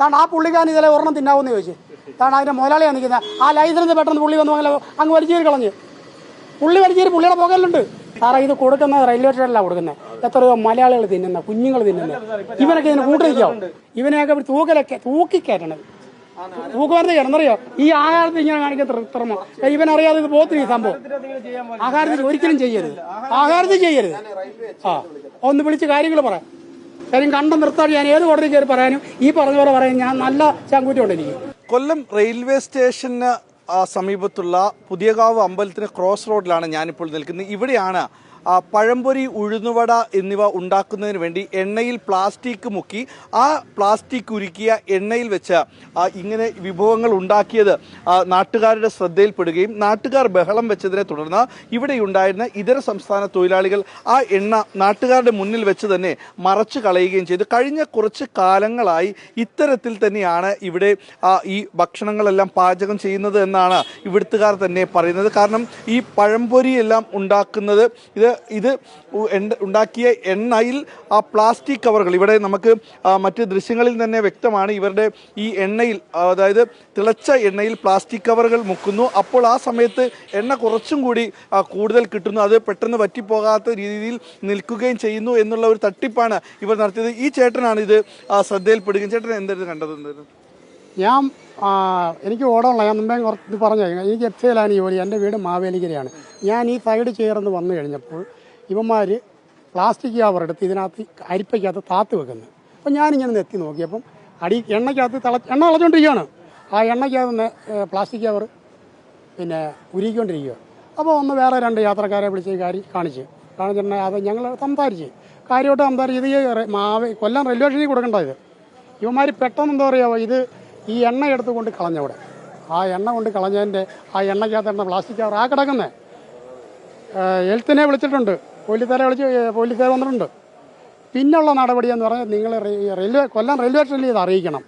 താണ്ട് ആ പുള്ളിക്കാൻ ഇതിലെ ഒരെണ്ണം തിന്നാവുന്ന ചോദിച്ചു. താണ്ട് അതിന്റെ മുതലാളിയാണ് നിൽക്കുന്നത്. ആ ലൈസൻസ് പെട്ടെന്ന് പുള്ളി വന്നു അങ്ങനെ അങ്ങ് വലിച്ചേരി കളഞ്ഞ്. പുള്ളി വലിച്ചേരി പുള്ളിയുടെ പുകയിലുണ്ട് സാറേ ഇത് കൊടുക്കുന്ന റെയിൽവേ സ്റ്റേഷനിലാണ് കൊടുക്കുന്നത് എത്രയോ മലയാളികൾ തിന്നുന്ന കുഞ്ഞുങ്ങൾ തിന്നുന്ന. ഇവനൊക്കെ ഇതിന് കൂട്ടിരിക്കാവും? ഇവനെയൊക്കെ തൂക്കലൊക്കെ തൂക്കിക്കയറ്റണത്. തൂക്കുമരുന്ന് കിടന്നറിയോ ഈ ആഹാരത്തിൽ ഇങ്ങനെ കൃത്രിമം ഇവനറിയാതെ ഇത് പോത്തിന് ഈ സംഭവം. ആഹാരത്തിൽ ഒരിക്കലും ചെയ്യരുത്. ആഹാരത്തിൽ ചെയ്യരുത്. ആ ഒന്ന് വിളിച്ച് കാര്യങ്ങൾ പറയാം കാര്യം കണ്ടം നിർത്താൻ ഞാൻ ഏത് കോടതി കയറി പറയാനും ഈ പറഞ്ഞ പോലെ പറയാൻ ഞാൻ നല്ല ചാങ്കൂറ്റി കൊണ്ടിരിക്കും. കൊല്ലം റെയിൽവേ സ്റ്റേഷന് സമീപത്തുള്ള പുതിയകാവ് അമ്പലത്തിന് ക്രോസ് റോഡിലാണ് ഞാനിപ്പോൾ നിൽക്കുന്നത്. ഇവിടെയാണ് പഴംപൊരി ഉഴുന്നുവട എന്നിവ ഉണ്ടാക്കുന്നതിന് വേണ്ടി എണ്ണയിൽ പ്ലാസ്റ്റിക് മുക്കി ആ പ്ലാസ്റ്റിക് ഉരുക്കിയ എണ്ണയിൽ വെച്ച് ഇങ്ങനെ വിഭവങ്ങൾ ഉണ്ടാക്കിയത് നാട്ടുകാരുടെ ശ്രദ്ധയിൽപ്പെടുകയും നാട്ടുകാർ ബഹളം വെച്ചതിനെ തുടർന്ന് ഇവിടെയുണ്ടായിരുന്ന ഇതര സംസ്ഥാന തൊഴിലാളികൾ ആ എണ്ണ നാട്ടുകാരുടെ മുന്നിൽ വെച്ച് തന്നെ മറച്ചു കളയുകയും ചെയ്തു. കഴിഞ്ഞ കുറച്ച് കാലങ്ങളായി ഇത്തരത്തിൽ തന്നെയാണ് ഇവിടെ ഈ ഭക്ഷണങ്ങളെല്ലാം പാചകം ചെയ്യുന്നത് എന്നാണ് ഇവിടുത്തുകാർ തന്നെ പറയുന്നത്. കാരണം ഈ പഴംപൊരിയെല്ലാം ഉണ്ടാക്കുന്നത് ഇത് ഇത് ഉണ്ടാക്കിയ എണ്ണയിൽ ആ പ്ലാസ്റ്റിക് കവറുകൾ. ഇവിടെ നമുക്ക് മറ്റ് ദൃശ്യങ്ങളിൽ തന്നെ വ്യക്തമാണ് ഇവരുടെ ഈ എണ്ണയിൽ അതായത് തിളച്ച എണ്ണയിൽ പ്ലാസ്റ്റിക് കവറുകൾ മുക്കുന്നു. അപ്പോൾ ആ സമയത്ത് എണ്ണ കുറച്ചും കൂടി കൂടുതൽ കിട്ടുന്നു. അത് പെട്ടെന്ന് വറ്റിപ്പോകാത്ത രീതിയിൽ നിൽക്കുകയും ചെയ്യുന്നു എന്നുള്ള ഒരു തട്ടിപ്പാണ് ഇവർ നടത്തിയത്. ഈ ചേട്ടനാണ് ഇത് ശ്രദ്ധയിൽപ്പെടുകയും ചേട്ടൻ എന്തായിരുന്നു കണ്ടത്? എന്തായിരുന്നു? ഞാൻ എനിക്ക് ഓടമുള്ള ഞാൻ മുമ്പേ കുറച്ച് പറഞ്ഞു എനിക്ക് എഫ് സിയിലാണ് ജോലി. എന്റെ വീട് മാവേലിക്കരയാണ്. ഞാൻ ഈ സൈഡ് ചേർന്ന് വന്നു കഴിഞ്ഞപ്പോൾ ഇവന്മാർ പ്ലാസ്റ്റിക് കവർ എടുത്ത് ഇതിനകത്ത് അരിപ്പയ്ക്കകത്ത് താത്ത് വെക്കുന്നു. അപ്പം ഞാനിങ്ങനെ നെത്തി നോക്കിയപ്പം അടി എണ്ണയ്ക്കകത്ത് തിള എണ്ണ തിളച്ചുകൊണ്ടിരിക്കുകയാണ് ആ എണ്ണയ്ക്കകത്ത് പ്ലാസ്റ്റിക് കവർ പിന്നെ ഉരുക്കിക്കൊണ്ടിരിക്കുക അപ്പോൾ ഒന്ന് വേറെ രണ്ട് യാത്രക്കാരെ വിളിച്ച് കാര്യം കാണിച്ച്. കാണിച്ചിട്ടുണ്ടെങ്കിൽ അത് ഞങ്ങൾ സംസാരിച്ച്. കാര്യമായിട്ട് സംസാരിച്ച് ഇത് മാവ് കൊല്ലം റെയിൽവേ സ്റ്റേഷനിൽ കൊടുക്കേണ്ട ഇത്. ഇവന്മാർ പെട്ടെന്ന് എന്താ പറയുക ഇത് ഈ എണ്ണ എടുത്തുകൊണ്ട് കളഞ്ഞവിടെ. ആ എണ്ണ കൊണ്ട് കളഞ്ഞതിന്റെ ആ എണ്ണയ്ക്കകത്ത് എണ്ണ പ്ലാസ്റ്റിക് കവർ ആ കിടക്കുന്നത് എൽത്തിനെ വിളിച്ചിട്ടുണ്ട്. പോലീസുകാരെ വിളിച്ച് പോലീസുകാർ വന്നിട്ടുണ്ട്. പിന്നുള്ള നടപടി എന്ന് പറഞ്ഞാൽ നിങ്ങൾ റെയിൽവേ കൊല്ലം റെയിൽവേ സ്റ്റേഷനിൽ ഇത് അറിയിക്കണം.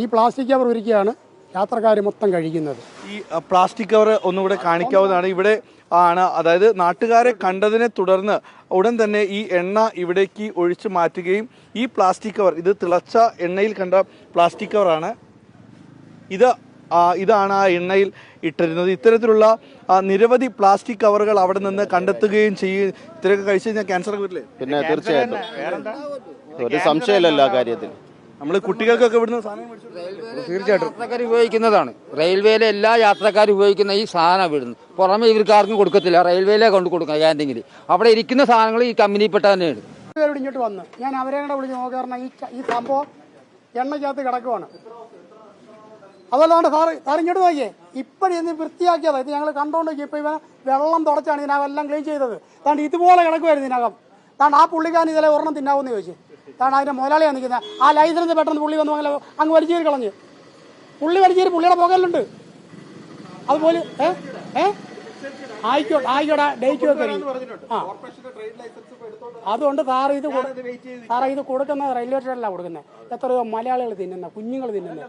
ഈ പ്ലാസ്റ്റിക് കവർ ഒരുക്കിയാണ് യാത്രക്കാർ മൊത്തം കഴിക്കുന്നത്. ഈ പ്ലാസ്റ്റിക് കവർ ഒന്നുകൂടെ കാണിക്കാവുന്നതാണ്. ഇവിടെ ആണ് അതായത് നാട്ടുകാരെ കണ്ടതിനെ തുടർന്ന് ഉടൻ തന്നെ ഈ എണ്ണ ഇവിടേക്ക് ഒഴിച്ചു മാറ്റുകയും ഈ പ്ലാസ്റ്റിക് കവർ ഇത് തിളച്ച എണ്ണയിൽ കണ്ട പ്ലാസ്റ്റിക് കവറാണ്. ഇത് ഇതാണ് ആ എണ്ണയിൽ ഇട്ടിരുന്നത്. ഇത്തരത്തിലുള്ള നിരവധി പ്ലാസ്റ്റിക് കവറുകൾ അവിടെ നിന്ന് കണ്ടെത്തുകയും ചെയ്യും. ഇത്രയൊക്കെ കഴിച്ചു കഴിഞ്ഞാൽ ക്യാൻസർ വരില്ലേ? പിന്നെ തീർച്ചയായിട്ടും. ഒരു സംശയമില്ലല്ലോ ആ കാര്യത്തിൽ. നമ്മൾ കുട്ടികൾക്കൊക്കെ ഇവിടുന്ന് തീർച്ചയായിട്ടും യാത്രക്കാർ ഉപയോഗിക്കുന്നതാണ്. റെയിൽവേയിലെ എല്ലാ യാത്രക്കാരും ഉപയോഗിക്കുന്ന ഈ സാധനം ഇവിടുന്ന് പുറമെ ഇവർക്ക് ആർക്കും കൊടുക്കത്തില്ല. റെയിൽവേയിലെ കൊണ്ട് കൊടുക്കുക ക്യാന്റീനിൽ അവിടെ ഇരിക്കുന്ന സാധനങ്ങൾ ഈ കമ്പനിയിൽപ്പെട്ട തന്നെയാണ് പേരോട് ഇങ്ങോട്ട് വന്ന്. ഞാൻ അവരെ കൂടെ വിളിച്ച് നോക്കാറുണ്ട് ഈ ഈ സംഭവം എണ്ണയ്ക്കകത്ത് കിടക്കുവാണ്. അതല്ലാണ്ട് സാറ് സാർ ഇങ്ങോട്ട് നോക്കിയേ ഇപ്പോഴും ഇന്ന് വൃത്തിയാക്കിയതാ. ഇത് ഞങ്ങൾ കണ്ടോണ്ട് ഇപ്പൊ ഇവ വെള്ളം തുടച്ചാണ് ഇതിനകം എല്ലാം ക്ലീൻ ചെയ്തത്. താണ്ട് ഇതുപോലെ കിടക്കുമായിരുന്നു ഇതിനകം. താണ്ട് ആ പുള്ളിക്കാരൻ ഇതിലെ ഒരെണ്ണം തിന്നാവുമെന്ന് ചോദിച്ചു. താണ്ട് അതിന്റെ മുതലാളിയാണ് നിൽക്കുന്നത്. ആ ലൈസൻസ് പെട്ടെന്ന് പുള്ളി വന്നു അങ്ങനെ അങ്ങ് വലിച്ചേരി കളഞ്ഞ്. പുള്ളി വലിച്ചേരി പുള്ളിയുടെ പുകയിലുണ്ട്. അതുപോലെ ഏ? ഏ? ആയിക്കോട്ടെ ആയിക്കോട്ടെ ഡേറ്റ് വെക്കാൻ ആ. അതുകൊണ്ട് സാറ് ഇത് സാറേ ഇത് കൊടുക്കുന്ന റെയിൽവേ സ്റ്റേഷനിലാണ് കൊടുക്കുന്നത് എത്രയോ മലയാളികൾ തിന്നുന്ന കുഞ്ഞുങ്ങൾ തിന്നുന്ന.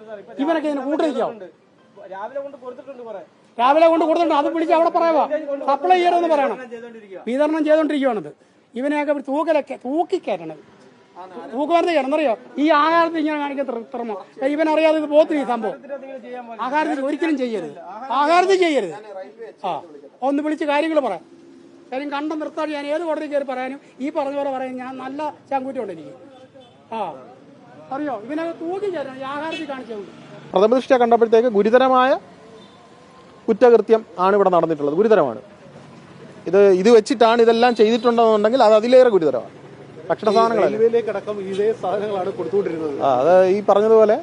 ഇവനൊക്കെ ഇതിന് കൂട്ടിരിക്കാവും രാവിലെ കൊണ്ട് കൊടുത്തിട്ടുണ്ട് അത് വിളിച്ച് അവിടെ പറയാവാ? സപ്ലൈ ചെയ്യണമെന്ന് പറയണം. വിതരണം ചെയ്തോണ്ടിരിക്കുവാണത്. ഇവനെയൊക്കെ തൂക്കലൊക്കെ തൂക്കലൊക്കെ തൂക്കിക്കയറ്റണത്. തൂക്കുമരുന്ന് കിടന്നറിയോ ഈ ആഹാരത്തിൽ ഇങ്ങനെ കാണിക്കുന്ന ഇവൻ അറിയാതെ ഇത് പോത്തിന് ഈ സംഭവം. ആഹാരത്തിൽ ഒരിക്കലും ചെയ്യരുത്. ആഹാരത്തിൽ ചെയ്യരുത്. ആ ഒന്ന് വിളിച്ച് കാര്യങ്ങൾ പറയാം. കാര്യം കണ്ടം നിർത്താൻ ഞാൻ ഏത് കോടതി കയറി പറയാനും ഈ പറഞ്ഞ പോലെ പറയാൻ ഞാൻ നല്ല ചങ്കൂറ്റുണ്ട് എനിക്ക്. ആ അറിയോ? ഇവനെ തൂക്കി കയറ്റണം ഈ ആഹാരത്തിൽ കാണിച്ചത് പ്രഥമദൃഷ്ടിയ കണ്ടപ്പോഴത്തേക്ക് ഗുരുതരമായ കുറ്റകൃത്യം ആണ് ഇവിടെ നടന്നിട്ടുള്ളത്. ഗുരുതരമാണ്. ഇത് ഇത് വെച്ചിട്ടാണ് ഇതെല്ലാം ചെയ്തിട്ടുണ്ടെന്നുണ്ടെങ്കിൽ അത് അതിലേറെ ഗുരുതരമാണ്. ഭക്ഷണ സാധനങ്ങളാണ് കൊടുത്തുകൊണ്ടിരുന്നത്. അത് ഈ പറഞ്ഞതുപോലെ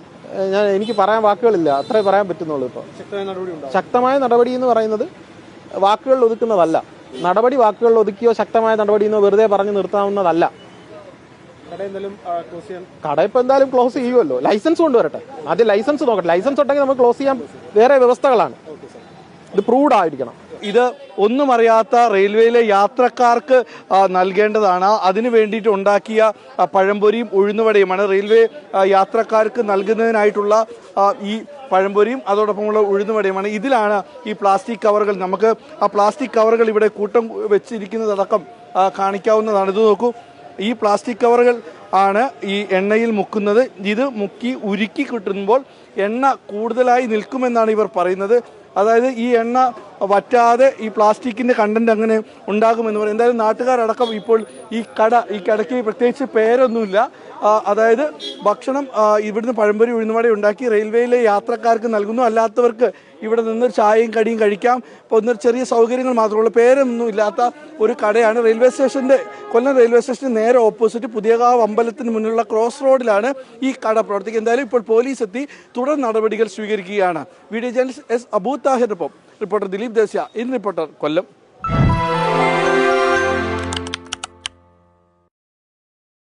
ഞാൻ എനിക്ക് പറയാൻ വാക്കുകളില്ല. അത്രേ പറയാൻ പറ്റുന്നുള്ളൂ ഇപ്പോൾ ശക്തമായ നടപടി എന്ന് പറയുന്നത് വാക്കുകളിൽ ഒതുക്കുന്നതല്ല. നടപടി വാക്കുകളിൽ ഒതുക്കിയോ ശക്തമായ നടപടി എന്നോ വെറുതെ പറഞ്ഞു നിർത്താവുന്നതല്ല. കട ഇപ്പൊ എന്തായാലും ക്ലോസ് ചെയ്യുമല്ലോ ലൈസൻസ് കൊണ്ടുവരട്ടെ. ആദ്യം ലൈസൻസ് നോക്കട്ടെ. ലൈസൻസ് ഉണ്ടെങ്കിൽ നമുക്ക് ക്ലോസ് ചെയ്യാൻ വേറെ വ്യവസ്ഥകളാണ്. ഇത് പ്രൂവ് ആയിരിക്കണം. ഇത് ഒന്നും അറിയാത്ത റെയിൽവേയിലെ യാത്രക്കാർക്ക് നൽകേണ്ടതാണ്. അതിന് വേണ്ടിയിട്ട് ഉണ്ടാക്കിയ പഴംപൊരിയും ഉഴുന്നുവടയുമാണ് റെയിൽവേ യാത്രക്കാർക്ക് നൽകുന്നതിനായിട്ടുള്ള ഈ പഴംപൊരിയും അതോടൊപ്പമുള്ള ഉഴുന്നുവടയുമാണ്. ഇതിലാണ് ഈ പ്ലാസ്റ്റിക് കവറുകൾ. നമുക്ക് ആ പ്ലാസ്റ്റിക് കവറുകൾ ഇവിടെ കൂട്ടം വെച്ചിരിക്കുന്നതടക്കം കാണിക്കാവുന്നതാണ്. ഇത് നോക്കൂ. ഈ പ്ലാസ്റ്റിക് കവറുകൾ ആണ് ഈ എണ്ണയിൽ മുക്കുന്നത്. ഇത് മുക്കി ഉരുക്കി കിട്ടുമ്പോൾ എണ്ണ കൂടുതലായി നിൽക്കുമെന്നാണ് ഇവർ പറയുന്നത്. അതായത് ഈ എണ്ണ വറ്റാതെ ഈ പ്ലാസ്റ്റിക്കിന്റെ കണ്ടന്റ് അങ്ങനെ ഉണ്ടാകുമെന്ന് പറയും. എന്തായാലും നാട്ടുകാരടക്കം ഇപ്പോൾ ഈ കട ഈ കടയ്ക്ക് പ്രത്യേകിച്ച് പേരൊന്നുമില്ല. അതായത് ഭക്ഷണം ഇവിടുന്ന് പഴംപൊരി ഉഴുന്നുവട ഉണ്ടാക്കി റെയിൽവേയിലെ യാത്രക്കാർക്ക് നൽകുന്നു. അല്ലാത്തവർക്ക് ഇവിടെ നിന്ന് ചായയും കടിയും കഴിക്കാം. ഇപ്പോൾ ഒന്നൊരു ചെറിയ സൗകര്യങ്ങൾ മാത്രമുള്ള പേരൊന്നും ഇല്ലാത്ത ഒരു കടയാണ്. റെയിൽവേ സ്റ്റേഷന്റെ കൊല്ലം റെയിൽവേ സ്റ്റേഷന് നേരെ ഓപ്പോസിറ്റ് പുതിയകാവ് അമ്പലത്തിന് മുന്നിലുള്ള ക്രോസ് റോഡിലാണ് ഈ കട പ്രവർത്തിക്കുക എന്തായാലും ഇപ്പോൾ പോലീസ് എത്തി തുടർ നടപടികൾ സ്വീകരിക്കുകയാണ്. Video journalist S Abu താഹിറിനൊപ്പം reporter Dileep Desiya. In reporter Kollam.